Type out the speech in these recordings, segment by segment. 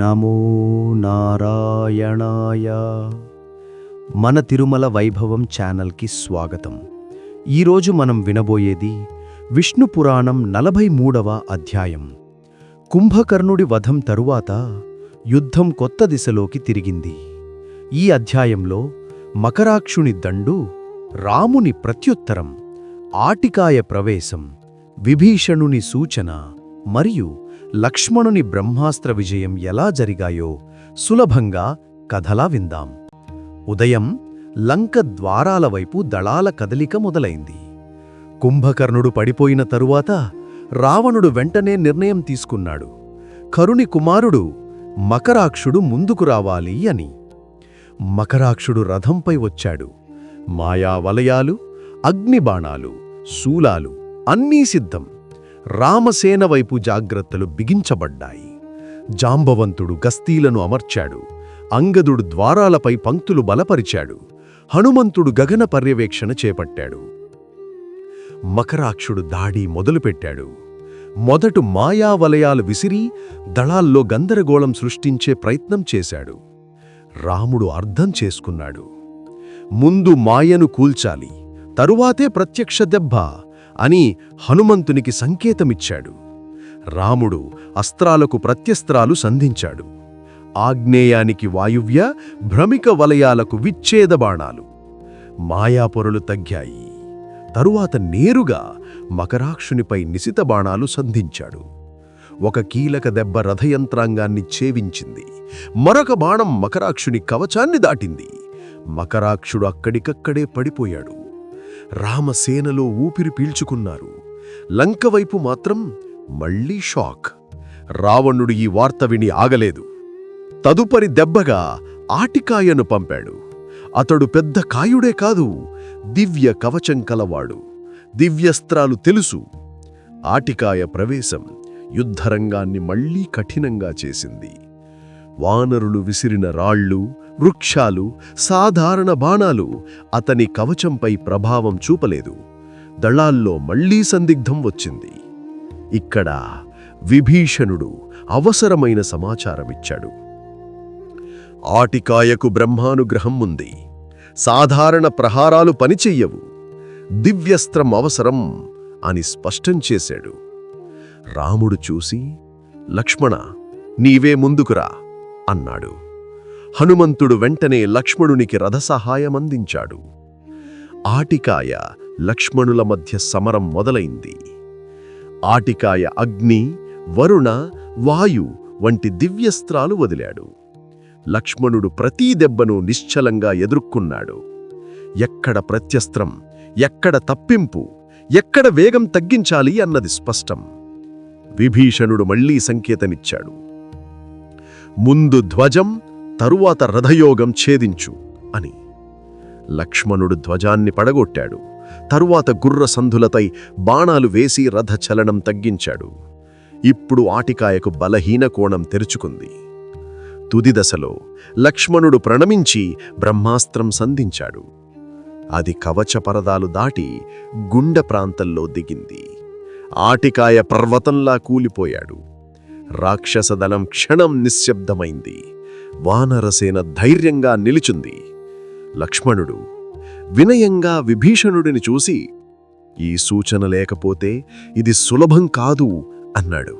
నమో నారాయణాయ. మన తిరుమల వైభవం ఛానల్కి స్వాగతం. ఈరోజు మనం వినబోయేది విష్ణు పురాణం నలభై మూడవ అధ్యాయం. కుంభకర్ణుడి వధం తరువాత యుద్ధం కొత్త దిశలోకి తిరిగింది. ఈ అధ్యాయంలో మకరాక్షుని దండు రాముని ప్రత్యుత్తరం ఆటికాయ ప్రవేశం విభీషణుని సూచన మరియు లక్ష్మణుని బ్రహ్మాస్త్ర విజయం ఎలా జరిగాయో సులభంగా కథలా విందాం. ఉదయం లంక ద్వారాల వైపు దళాల కదలిక మొదలైంది. కుంభకర్ణుడు పడిపోయిన తరువాత రావణుడు వెంటనే నిర్ణయం తీసుకున్నాడు. కరుణి కుమారుడు మకరాక్షుడు ముందుకు రావాలి అని. మకరాక్షుడు రథంపై వచ్చాడు. మాయా వలయాలు అగ్నిబాణాలు శూలాలు అన్నీ సిద్ధం. రామసేన వైపు జాగ్రత్తలు బిగించబడ్డాయి. జాంబవంతుడు గస్తీలను అమర్చాడు. అంగదుడు ద్వారాలపై పంక్తులు బలపరిచాడు. హనుమంతుడు గగన పర్యవేక్షణ చేపట్టాడు. మకరాక్షుడు దాడి మొదలుపెట్టాడు. మొదటు మాయావలయాలు విసిరి దళాల్లో గందరగోళం సృష్టించే ప్రయత్నం చేశాడు. రాముడు అర్థం చేసుకున్నాడు. ముందు మాయను కూల్చాలి. తరువాతే ప్రత్యక్ష దెబ్బ. అని హనుమంతునికి సంకేతమిచ్చాడు. రాముడు అస్త్రాలకు ప్రత్యస్త్రాలు సంధించాడు. ఆగ్నేయానికి వాయువ్య భ్రమిక వలయాలకు విచ్ఛేద బాణాలు. మాయాపొరలు తగ్గాయి. తరువాత నేరుగా మకరాక్షునిపై నిశిత బాణాలు సంధించాడు. ఒక కీలక దెబ్బ రథయంత్రాంగాన్ని ఛేవించింది. మరొక బాణం మకరాక్షుని కవచాన్ని దాటింది. మకరాక్షుడు అక్కడికక్కడే పడిపోయాడు. రామసేనలో ఊపిరి పీల్చుకున్నారు. లంక వైపు మాత్రం మళ్ళీ షాక్. రావణుడు ఈ వార్త విని ఆగలేదు. తదుపరి దెబ్బగా ఆటికాయను పంపాడు. అతడు పెద్ద కాయుడే కాదు దివ్య కవచం కలవాడు. దివ్యస్త్రాలు తెలుసు. ఆటికాయ ప్రవేశం యుద్ధరంగాన్ని మళ్ళీ కఠినంగా చేసింది. వానరులు విసిరిన రాళ్ళు వృక్షాలు సాధారణ బాణాలు అతని కవచంపై ప్రభావం చూపలేదు. దళాల్లో మళ్ళీ సందిగ్ధం వచ్చింది. ఇక్కడ విభీషణుడు అవసరమైన సమాచారమిచ్చాడు. ఆటికాయకు బ్రహ్మానుగ్రహం ఉంది. సాధారణ ప్రహారాలు పనిచెయ్యవు. దివ్యస్త్రం అవసరం అని స్పష్టం చేశాడు. రాముడు చూసి లక్ష్మణ నీవే ముందుకురా అన్నాడు. హనుమంతుడు వెంటనే లక్ష్మణునికి రథసహాయమందించాడు ఆటికాయ లక్ష్మణుల మధ్య సమరం మొదలైంది. ఆటికాయ అగ్ని వరుణ వాయు వంటి దివ్యస్త్రాలు వదిలాడు. లక్ష్మణుడు ప్రతీ దెబ్బను నిశ్చలంగా ఎదుర్కొన్నాడు. ఎక్కడ ప్రత్యస్త్రం ఎక్కడ తప్పింపు ఎక్కడ వేగం తగ్గించాలి అన్నది స్పష్టం. విభీషణుడు మళ్ళీ సంకేతమిచ్చాడు ముందు ధ్వజం తరువాత రథయోగం ఛేదించు అని. లక్ష్మణుడు ధ్వజాన్ని పడగొట్టాడు. తరువాత గుర్రసంధులతై బాణాలు వేసి రథచలనం తగ్గించాడు. ఇప్పుడు ఆటికాయకు బలహీన కోణం తెరుచుకుంది. తుది దశలో లక్ష్మణుడు ప్రణమించి బ్రహ్మాస్త్రం సంధించాడు. అది కవచ పరదాలు దాటి గుండె ప్రాంతంలో దిగింది. ఆటికాయ పర్వతంలా కూలిపోయాడు. రాక్షసదళం క్షణం నిశ్శబ్దమైంది. వానరసేన ధైర్యంగా నిలుచుంది. లక్ష్మణుడు వినయంగా విభీషణుడిని చూసి ఈ సూచన లేకపోతే ఇది సులభం కాదు అన్నాడు.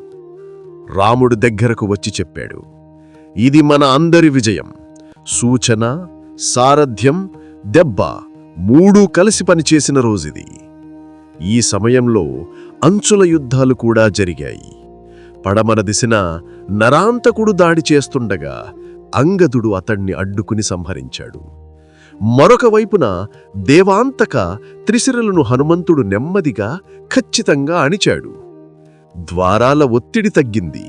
రాముడు దగ్గరకు వచ్చి చెప్పాడు ఇది మన అందరి విజయం. సూచన సారథ్యం దెబ్బ మూడూ కలిసి పనిచేసిన రోజుది. ఈ సమయంలో అంచుల యుద్ధాలు కూడా జరిగాయి. పడమర దిశన నరాంతకుడు దాడి చేస్తుండగా అంగదుడు అతణ్ణి అడ్డుకుని సంహరించాడు. మరొక వైపున దేవాంతక త్రిశిరలను హనుమంతుడు నెమ్మదిగా ఖచ్చితంగా అణిచాడు. ద్వారాల ఒత్తిడి తగ్గింది.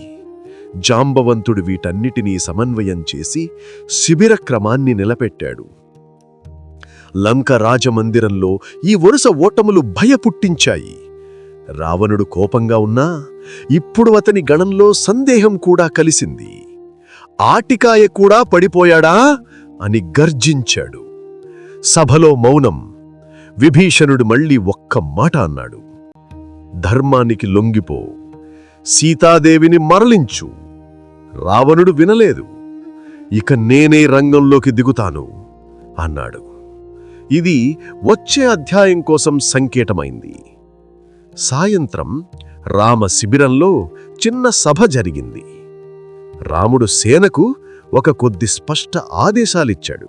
జాంబవంతుడు వీటన్నిటినీ సమన్వయం చేసి శిబిర క్రమాన్ని నిలబెట్టాడు. లంక రాజమందిరంలో ఈ వరుస ఓటములు భయపుట్టించాయి. రావణుడు కోపంగా ఉన్నా ఇప్పుడు అతని గణంలో సందేహం కూడా కలిసింది. ఆటికాయ కూడా పడిపోయాడా అని గర్జించాడు. సభలో మౌనం. విభీషణుడు మళ్ళీ ఒక్క మాట అన్నాడు. ధర్మానికి లొంగిపో. సీతాదేవిని మరలించు. రావణుడు వినలేదు. ఇక నేనే రంగంలోకి దిగుతాను అన్నాడు. ఇది వచ్చే అధ్యాయం కోసం సంకేతమైంది. సాయంత్రం రామ శిబిరంలో చిన్న సభ జరిగింది. రాముడు సేనకు ఒక కొద్ది స్పష్ట ఆదేశాలిచ్చాడు.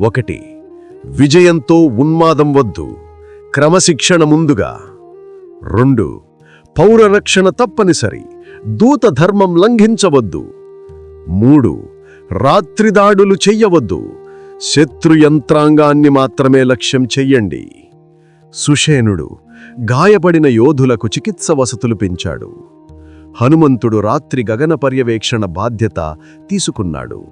ఒకటి విజయంతో ఉన్మాదం వద్దు క్రమశిక్షణ ముందుగా. రెండు పౌరరక్షణ తప్పనిసరి దూత ధర్మం లంఘించవద్దు. మూడు రాత్రిదాడులు చెయ్యవద్దు శత్రు యంత్రాంగాన్ని మాత్రమే లక్ష్యం చెయ్యండి. సుషేనుడు గాయపడిన యోధులకు చికిత్స వసతులు పెంచాడు. హనుమంతుడు రాత్రి గగన పర్యవేక్షణ బాధ్యత తీసుకున్నాడు.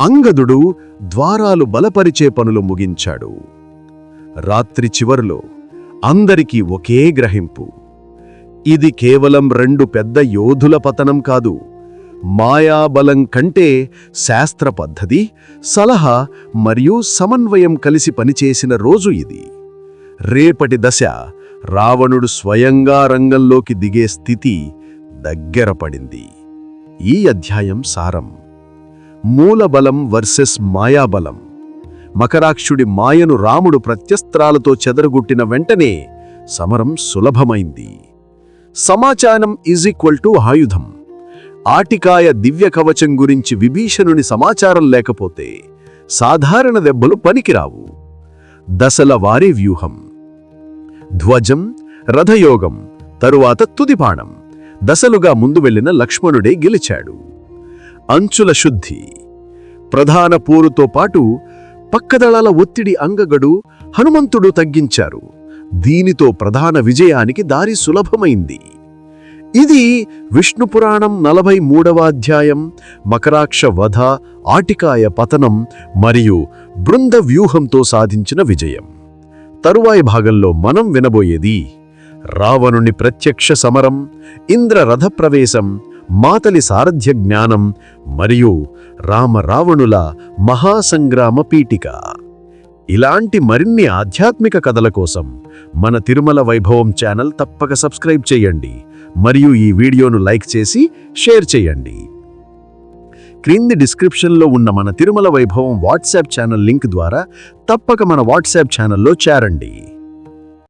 అంగదుడు ద్వారాలు బలపరిచే పనులు ముగించాడు. రాత్రి చివరిలో అందరికీ ఒకే గ్రహింపు. ఇది కేవలం రెండు పెద్ద యోధుల పతనం కాదు. మాయాబలం కంటే శాస్త్ర పద్ధతి సలహా మరియు సమన్వయం కలిసి పనిచేసిన రోజు ఇది. రేపటి దశ రావణుడు స్వయంగా రంగంలోకి దిగే స్థితి దగ్గర పడింది. ఈ అధ్యాయం సారం. మూలబలం వర్సెస్ మాయాబలం. మకరాక్షుడి మాయను రాముడు ప్రత్యస్త్రాలతో చెదరగొట్టిన వెంటనే సమరం సులభమైంది. సమాచారం ఈజ్ ఈక్వల్ టు ఆయుధం. ఆటికాయ దివ్య కవచం గురించి విభీషణుని సమాచారం లేకపోతే సాధారణ దెబ్బలు పనికిరావు. దశల వారి వ్యూహం. ధ్వజం రథయోగం తరువాత తుదిపాణం దశలుగా ముందు వెళ్ళిన లక్ష్మణుడే గెలిచాడు. అంచుల శుద్ధి. ప్రధాన పోరుతో పాటు పక్కదళాల ఒత్తిడి అంగగడు హనుమంతుడు తగ్గించారు. దీనితో ప్రధాన విజయానికి దారి సులభమైంది. ఇది విష్ణు పురాణం నలభై మూడవ అధ్యాయం మకరాక్ష వధ ఆటికాయ పతనం మరియు బృంద వ్యూహంతో సాధించిన విజయం. తరువాయి భాగంలో మనం వినబోయేది రావణుని ప్రత్యక్ష సమరం ఇంద్ర రథప్రవేశం మాతలి సారథ్య జ్ఞానం మరియు రామరావణుల మహాసంగ్రామ పీఠిక. ఇలాంటి మరిన్ని ఆధ్యాత్మిక కథల కోసం మన తిరుమల వైభవం ఛానల్ తప్పక సబ్స్క్రైబ్ చేయండి మరియు ఈ వీడియోను లైక్ చేసి షేర్ చేయండి. క్రింది డిస్క్రిప్షన్లో ఉన్న మన తిరుమల వైభవం వాట్సాప్ ఛానల్ లింక్ ద్వారా తప్పక మన వాట్సాప్ ఛానల్లో చేరండి.